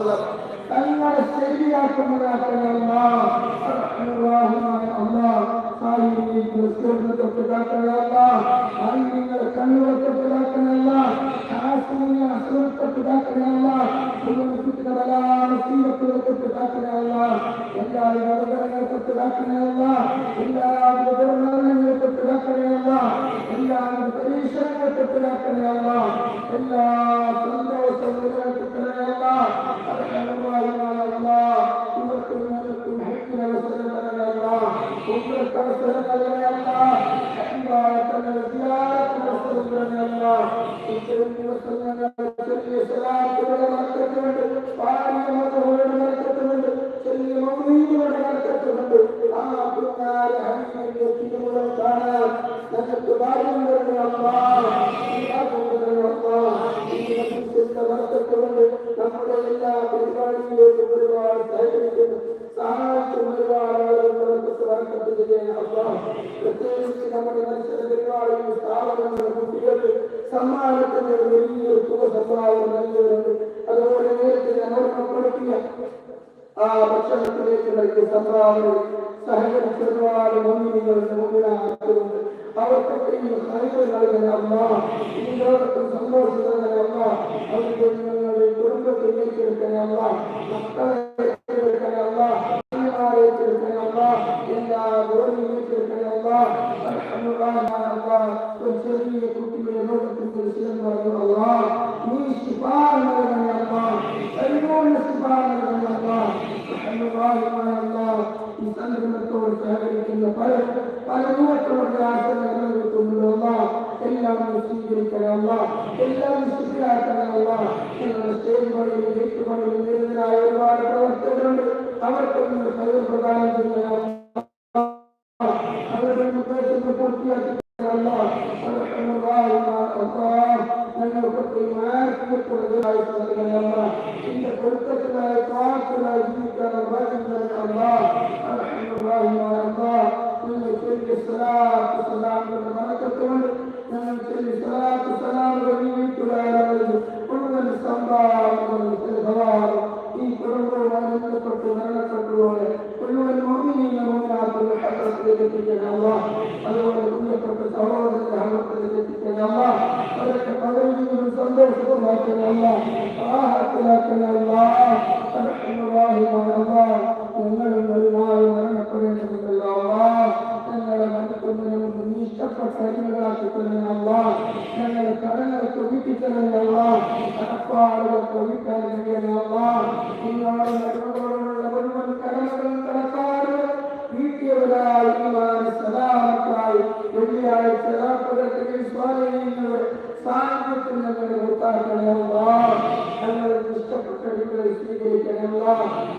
தங்களோட செய்தியாக்கமராக்கலாம் தாய் நீங்கள் சேர்ந்து தொட்டு காக்கலாம் தாய் நீங்கள் கண்ணுல தொட்டு காக்கலாம் காசு நீங்கள் அசுரம் தொட்டு காக்கலாம் உங்களுக்கு கடலான தீரத்தில் தொட்டு காக்கலாம் எல்லா விவரங்களை தொட்டு காக்கலாம் எல்லா விவரங்களும் ഒരു വലിയൊരു തുക സംഭാവന നൽകിയവരുണ്ട് ആ ഭക്ഷണത്തിലേക്ക് നൽകിയ സംഭാവന സഹകരിച്ചതുമാണ് മുന്നിലുകളുടെ മുന്നിലാക്കുന്നുണ്ട് അവർക്കൊക്കെ ഈ ഹൈവ് നൽകുന്ന അമ്മ ഈ ലോകത്തും സന്തോഷം നൽകുന്ന അമ്മ അവരുടെ നിങ്ങളുടെ കുടുംബത്തെ അമ്മ മക്കളെ ഈ സംരംഭത്തോട് സഹകരിക്കുന്ന പല പല രൂപത്തിലുള്ള ആശയങ്ങളുള്ള എല്ലാം സ്വീകരിക്കണമല്ല എല്ലാം വിശുദ്ധിയാക്കണമല്ല നിങ്ങളുടെ സ്റ്റേജുകളിലും വീട്ടുകളിലും നിരന്തരായ ഒരുപാട് പ്രവർത്തകരുണ്ട് അവർക്ക് നിങ്ങൾ കഴിവ് പ്രദാനം ചെയ്യണം അവരുടെ നിർദ്ദേശങ്ങൾ ನನ್ನೊಬ್ಬಕ್ಕೆ ಮಾರ್ಪುಕೊಳ್ಳಲಾಯಿತಲ್ಲಮ್ಮ ಇಂದ ಕೊಡ್ತಕ್ಕನಾಯಿ ಪಾತ್ರನಾಗಿ ಜೀವಿತಾನ ಬಾಜಿದ್ದಾನಲ್ಲ ಅಲ್ಹಮ್ದುಲಿಲ್ಲಾಹ ನಿಮ್ಮ ಚೆಲ್ಲಿ ಸಲಾತು ಸಲಾಮಗಳನ್ನು மரணப்பட்டு மரணப்பட்டுள்ளோடு உள்ளுடன் மோமினின் மூன்றாவது பக்கத்தில் இருக்கிறேன் அல்லா அதோடு புரியப்பட்ட சந்தோஷத்தை மாற்றினல்லா அல்லா அல்லா ഞങ്ങളും നന്നായി മരണപ്പെടേണ്ടതുണ്ടല്ലോ ഞങ്ങളെ മനസ്സിന് മുമ്പ് നീ ഇഷ്ടപ്പെട്ട അരിമകളാക്കി തരണമല്ല ഞങ്ങളെ കടങ്ങൾക്ക് വീട്ടിത്തരണമല്ല കടപ്പാടുകൾക്ക് വീട്ടാൻ കഴിയണമല്ല നിങ്ങളുടെ നടുവോടുള്ള മുഴുവൻ കടമകളും കടക്കാറ് വീട്ടിയവരായി ഈമാന സലാമത്തായി വെള്ളിയാഴ്ച രാപ്പകത്തിൽ സ്വാധീനങ്ങളുടെ സാന്നിധ്യത്തിൽ ഞങ്ങളെ കൂട്ടാക്കണമല്ല ഞങ്ങൾക്ക് ഇഷ്ടപ്പെട്ട അരിമകളെ സ്വീകരിക്കണമല്ല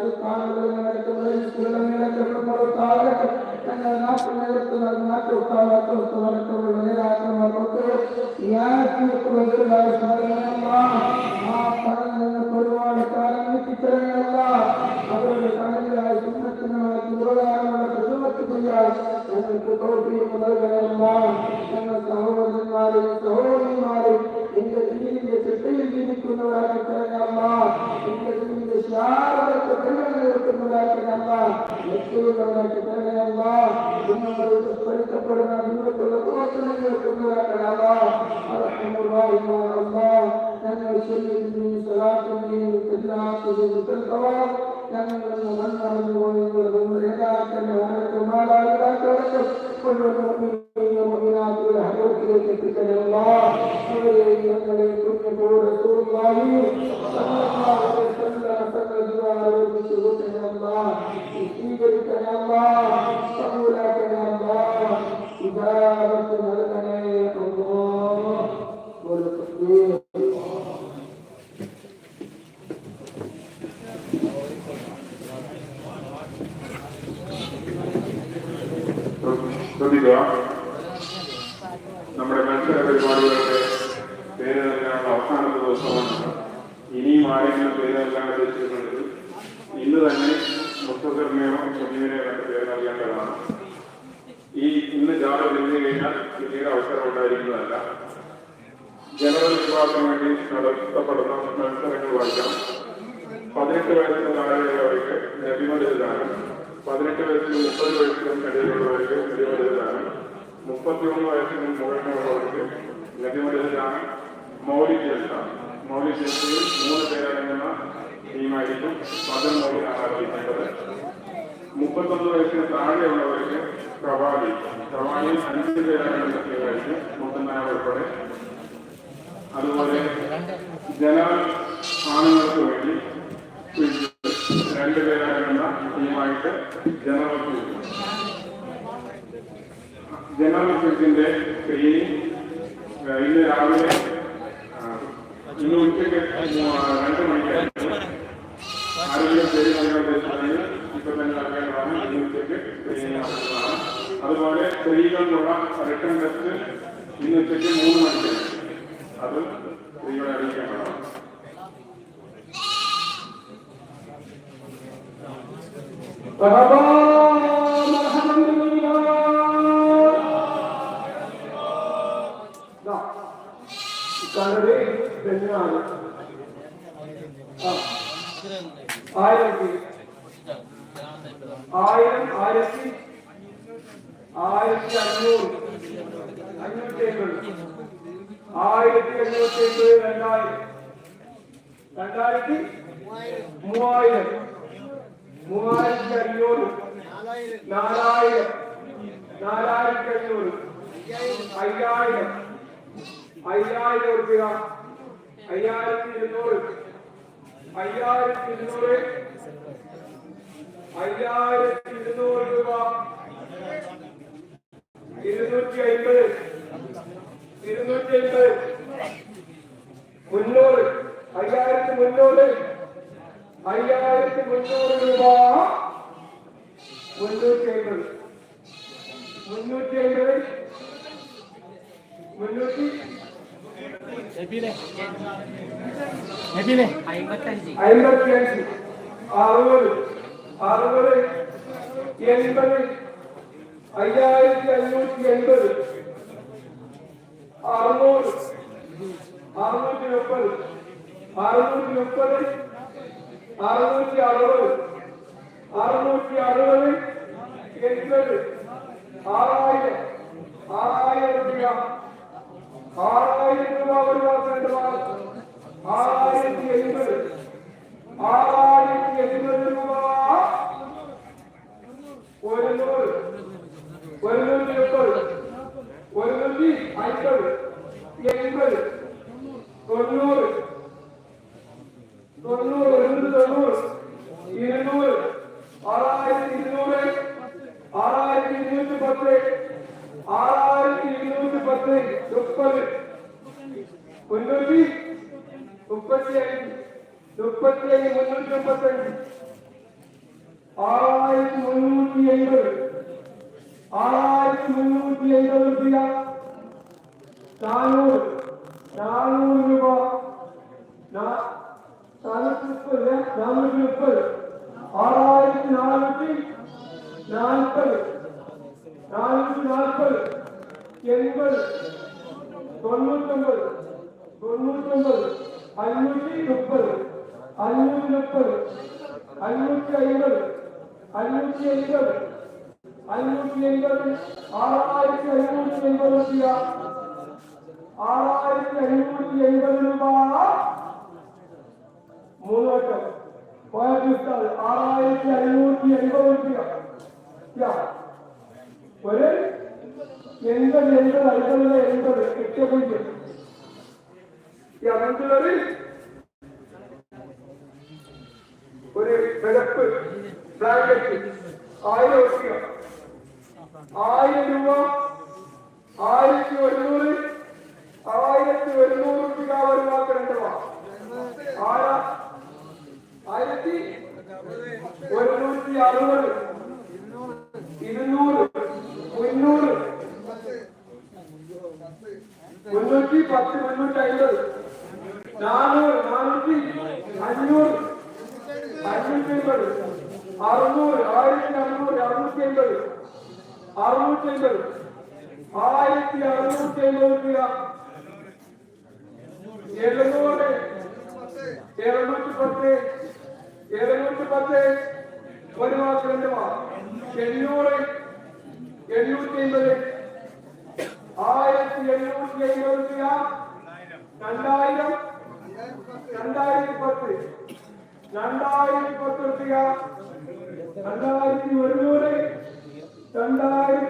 സുഖാനുകൾ നടക്കുന്നതാകട്ടെ ഞങ്ങൾ നാട്ടിൽ നിലത്തുന്ന നാട്ടുകാർക്ക് തോൽപ്പിയും നൽകണമല്ല ഞങ്ങൾ സഹോദരന്മാരെയും സഹോദരിമാരെയും എന്റെ ദീനിന്റെ ചിട്ടയിൽ ജീവിക്കുന്നവരാക്കി തരണമല്ല എന്റെ ദീനിന്റെ യാതൊക്കെ പരിഗണനകൾക്കുന്നതാക്കണമല്ല വ്യക്തികളുള്ളവരാക്കി തരണമല്ല നിങ്ങളോട് പൊരുത്തപ്പെടുന്ന ശ്രദ്ധിക്കുക. നമ്മുടെ മത്സര പരിപാടികളുടെ പേര് നൽകാനുള്ള അവസാന ദിവസമാണ്. ഇനിയും ആരെങ്കിലും പേര് നൽകാൻ ഉദ്ദേശിച്ചിട്ടുണ്ടെങ്കിൽ ഇന്ന് തന്നെ മുസ്തഫറിനെയോ ഷമീനെയോ കണ്ട് പേര് നൽകേണ്ടതാണ്. ഈ ഇന്ന് ജാഥ തിരിഞ്ഞു കഴിഞ്ഞാൽ പിന്നീട് അവസരം ഉണ്ടായിരിക്കുന്നതല്ല. ജനറൽ വിഭാഗത്തിന് വേണ്ടി നടത്തപ്പെടുന്ന മത്സരങ്ങൾ വായിക്കാം. പതിനെട്ട് വയസ്സിന് താഴെയുള്ളവർക്ക് ലഭ്യമതിലാണ് പതിനെട്ട് വയസ്സിനും മുപ്പത് വയസ്സിനും ഇടയിലുള്ളവർക്ക് ലഭ്യമതിലാണ് മുപ്പത്തിയൊന്ന് വയസ്സിനും മുകളിലുള്ളവർക്ക് ലഭ്യമതിലാണ് മൗലിക ജൽസ മൗലിക് ജൽസയിൽ മൂന്ന് പേരടങ്ങുന്ന ടീമായിരിക്കും പതിന് മൗലിക് ആരംഭിക്കേണ്ടത് മുപ്പത്തൊന്ന് വയസ്സിന് താഴെയുള്ളവർക്ക് പ്രവാളി പ്രവാളി അഞ്ച് പേരടങ്ങുന്ന ടീമായിരിക്കും മുത്തനായ ഉൾപ്പെടെ. അതുപോലെ ജനറൽ ആണുങ്ങൾക്ക് വേണ്ടി രണ്ടുപേരടങ്ങുന്ന ടീമായിട്ട് ജനറൽ ജനറൽ ട്രെയിനിങ് ഇന്ന് രാവിലെ ഇന്ന് ഉച്ചയ്ക്ക് രണ്ട് മണിക്കായിരുന്നു ആരെങ്കിലും പേര് നൽകാൻ ഉദ്ദേശിച്ചിട്ടുണ്ടെങ്കിൽ ഇപ്പൊ തന്നെ നൽകേണ്ടതാണ് ഇന്ന് ഉച്ചയ്ക്ക് അതുപോലെ സ്ത്രീകൾക്കുള്ള റിട്ടേൺ ടെസ്റ്റ് ഇന്ന് ഉച്ചയ്ക്ക് മൂന്ന് മണിക്ക്. അത് സ്ത്രീകളെ അറിയിക്കേണ്ടതാണ് ആയിരത്തി ആയിരം ആയിരത്തി ആയിരത്തി അഞ്ഞൂറ്. അഞ്ഞൂറ്റി അമ്പത് ആയിരത്തി അഞ്ഞൂറ്റി അമ്പത് രണ്ടായിരം. രണ്ടായിരത്തി മൂവായിരം. മൂവായിരത്തി അഞ്ഞൂറ് നാലായിരം നാലായിരത്തി അഞ്ഞൂറ് അയ്യായിരം അയ്യായിരം രൂപ അയ്യായിരത്തി ഇരുന്നൂറ് അയ്യായിരത്തി ഇരുന്നൂറ് അയ്യായിരത്തി ഇരുന്നൂറ് രൂപ. ഇരുന്നൂറ്റി അയ്പത് ഇരുന്നൂറ്റി അയ്പത് മുന്നൂറ് അയ്യായിരത്തി മുന്നൂറ് അയ്യായിരത്തി മുന്നൂറ് രൂപ. മുന്നൂറ്റി അമ്പത് മുന്നൂറ്റി. അമ്പത് മുന്നൂറ്റി അമ്പത്തഞ്ച് അമ്പത്തി അഞ്ച് അറുപത്. അറുപത്. എൺപത്. അയ്യായിരത്തി അഞ്ഞൂറ്റി എൺപത് അറുന്നൂറ്. അറുന്നൂറ്റി മുപ്പത് അറുന്നൂറ്റി മുപ്പത് അറുന്നൂറ്റി അറുപത് അറുന്നൂറ്റി അറുപത് എൺപത് ആറായിരം ആറായിരം രൂപ ആറായിരം രൂപ ഒരു മാസം രണ്ട് മാസം ആറായിരത്തി എൺപത് ആറായിരത്തി എൺപത് രൂപ ഒരുന്നൂറ് ഒരുന്നൂറ്റി മുപ്പത് ഒരുന്നൂറ്റി അൻപത് ಐದು முப்பத்தேழு முன்னூற்றி முப்பத்தஞ்சு ஆயிரத்தி முன்னூற்றி ஐம்பது ஆயிரத்தி முன்னூற்றி ஐம்பது ரூபா நானூறு நானூறு ரூபா நானூற்றி முப்பது நானூற்றி முப்பது ஆறாயிரத்தி நானூற்றி நாற்பது நானூற்றி நாற்பது எண்பது தொண்ணூற்றி ஒன்பது தொண்ணூற்றி ஒன்பது അഞ്ഞൂറ്റി മുപ്പത് അഞ്ഞൂറ്റി മുപ്പത് അഞ്ഞൂറ്റി അയ്മ്പത് അഞ്ഞൂറ്റി എൺപത് അഞ്ഞൂറ്റി എൺപത് ആറായിരത്തി അഞ്ഞൂറ്റി എൺപത് രൂപ. ആറായിരത്തി അഞ്ഞൂറ്റി എൺപത് രൂപ. മൂന്ന് വട്ടം. പോയത് ആറായിരത്തി അഞ്ഞൂറ്റി എൺപത് രൂപ ഒരു എൺപത് എൺപത് അൻപത് എൺപത് എട്ട് പൂജ്യം. മറ്റുള്ളവര് ഒരു വിലപ്പ് ബ്ലാങ്കറ്റ് ആയിരം രൂപ ആയിരം രൂപ ആയിരത്തി ഒരുന്നൂറ് ആയിരത്തി ഒരുന്നൂറ് രൂപ വരുമാക്കണ്ടവാ ആരാ? ആയിരത്തി ഒരുന്നൂറ്റി അറുപത് ഇരുന്നൂറ് മുന്നൂറ് മുന്നൂറ്റി പത്ത് മുന്നൂറ്റി അമ്പത് നാനൂറ് നാനൂറ്റി അഞ്ഞൂറ് അഞ്ഞൂറ്റി അമ്പത് അറുന്നൂറ് ആയിരത്തി അറുന്നൂറ് അറുന്നൂറ്റി അമ്പത് അറുന്നൂറ്റി അമ്പത് ആയിരത്തി അറുന്നൂറ്റി അമ്പത് എഴുന്നൂറ് എഴുന്നൂറ്റി പത്ത് എഴുന്നൂറ്റി പത്ത് ഒരു മാസം രണ്ട് മാസം. എണ്ണൂറ് എണ്ണൂറ്റി അമ്പത് ആയിരത്തി എണ്ണൂറ്റി അമ്പത് രണ്ടായിരം. രണ്ടായിരത്തി പത്ത് രണ്ടായിരത്തി പത്ത് രൂപ രണ്ടായിരത്തി ഒരുന്നൂറ് രണ്ടായിരത്തി